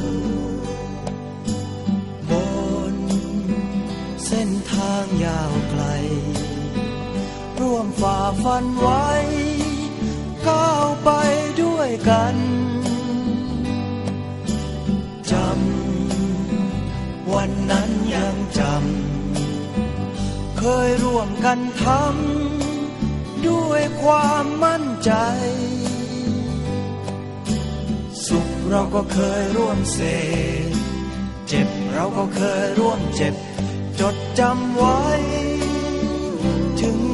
ม ฝันไว้ ก้าวไปด้วยกันจำวันนั้นยังจำเคยร่วมกันทำด้วยความมั่นใจ สุขเราก็เคยร่วมเสพเจ็บเราก็เคยร่วมเจ็บ จดจำไว้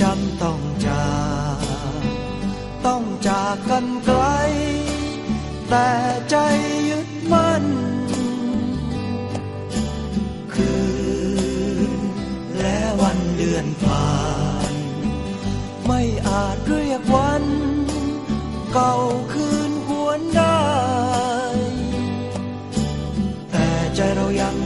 จำต้องจากต้องจากกันไกล แต่ใจยึดมั่น คืนและวันเดือนผ่าน ไม่อาจเรียกวัน เก่าคืนหวนได้ แต่ใจเรายัง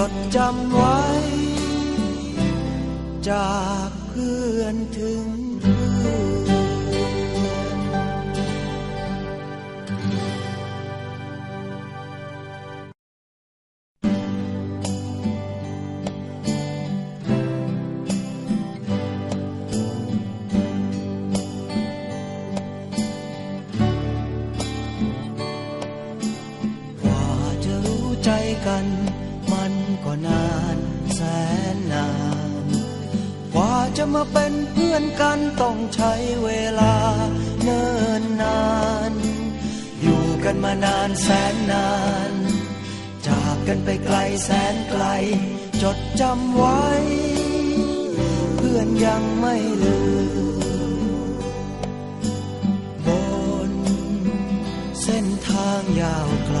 จดจำไว้ จากเพื่อนถึงเพื่อนกว่าจะรู้ใจกันมัน ก็นานแสนนาน กว่าจะมาเป็นเพื่อนกันต้องใช้เวลาเนิ่นนาน อยู่กันมานานแสนนาน จากกันไปไกลแสนไกล จดจำไว้ เพื่อนยังไม่ลืม บน เส้นทางยาวไกล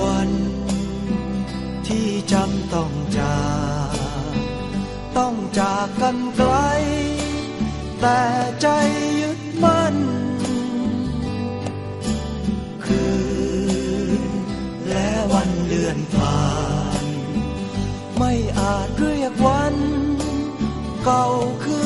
วันที่จำต้องจากต้องจากกันไกล แต่ใจยึดมั่น คืนและวันเดือนผ่าน ไม่อาจเรียกวัน เก่าคืน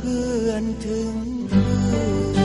เพื่อนถึงเพื่อน